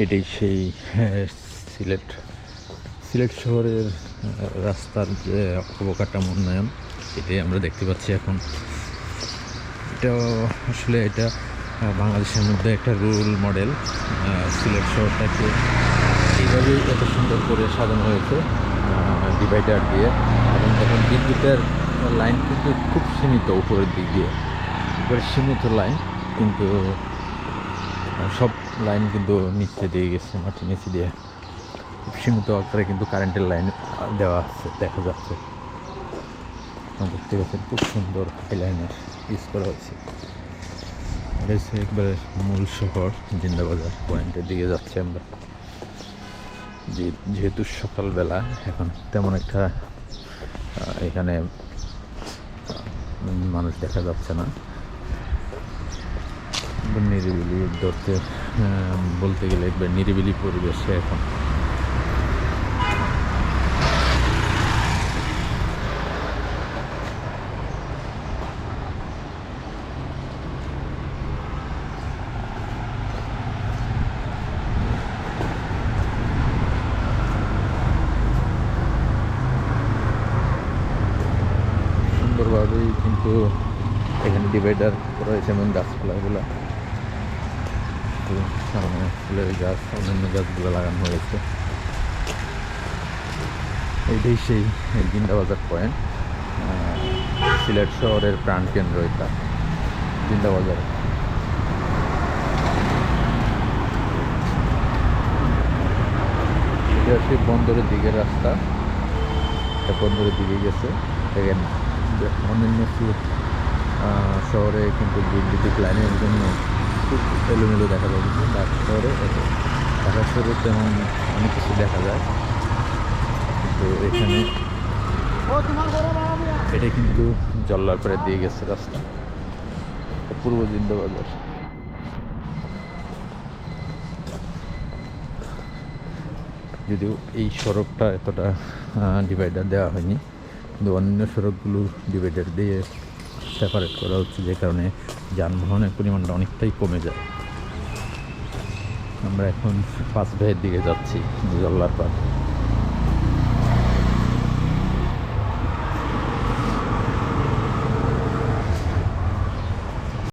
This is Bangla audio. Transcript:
এটাই সেই হ্যাঁ, সিলেট সিলেট শহরের রাস্তার যে অবকাঠামো উন্নয়ন এটাই আমরা দেখতে পাচ্ছি এখন। এটা আসলে এটা বাংলাদেশের মধ্যে একটা রুল মডেল সিলেট শহরটাকে এইভাবেই এত সুন্দর করে সাজানো হয়েছে ডিভাইডার দিয়ে। এবং তখন বিদ্যুতের লাইন কিন্তু খুব সীমিত উপরের দিক দিয়ে। উপরে সীমিত লাইন কিন্তু সব লাইন কিন্তু নিচে দিয়ে গেছে, মাটির নিচে দিয়ে। সীমিত আকারে কিন্তু কারেন্টের লাইন দেওয়া আছে, দেখা যাচ্ছে। দেখতে পাচ্ছেন খুব সুন্দর লাইনের ইউজ করা হয়েছে এটা হচ্ছে একবারে মূল শহর, জিন্দাবাজার পয়েন্টের দিকে যাচ্ছি আমরা। যেহেতু সকালবেলা, এখন তেমন একটা এখানে মানুষ দেখা যাচ্ছে না। একবার নিরিবিলি ধরতে বলতে গেলে একবার নিরিবিলি পরিবেশে এখন। সুন্দরভাবেই কিন্তু এখানে ডিভাইডার রয়েছে এবং গাছপালাগুলো। তো সামনে ফুলের গাছ, অন্যান্য গাছগুলো লাগানো হয়েছে। এইটাই সেই জিন্দাবাজার পয়েন্ট। সিলেট শহরের প্রাণকেন্দ্র এটা জিন্দাবাজার হচ্ছে বন্দরের দিকের রাস্তা। বন্দরের দিকে গেছে। এখানে অন্যান্য শহরে কিন্তু বৈদ্যুতিক লাইনের জন্য খুব এলোমেলো দেখা যায়, কিন্তু ঢাকা শহরে ঢাকা শহরে তেমন অনেক কিছু দেখা যায়। কিন্তু এখানে এটা কিন্তু জল্লারপাড়ে দিয়ে গেছে রাস্তা, পূর্ব জিন্দাবাজার। যদিও এই সড়কটা এতটা ডিভাইডার দেওয়া হয়নি, কিন্তু অন্য সড়কগুলো ডিভাইডার দিয়ে সেপারেট করা হচ্ছে যে কারণে যানবাহনের পরিমাণটা অনেকটাই কমে যায়। আমরা এখন পাঁচ ভাইয়ের দিকে যাচ্ছি জল্লার পাড়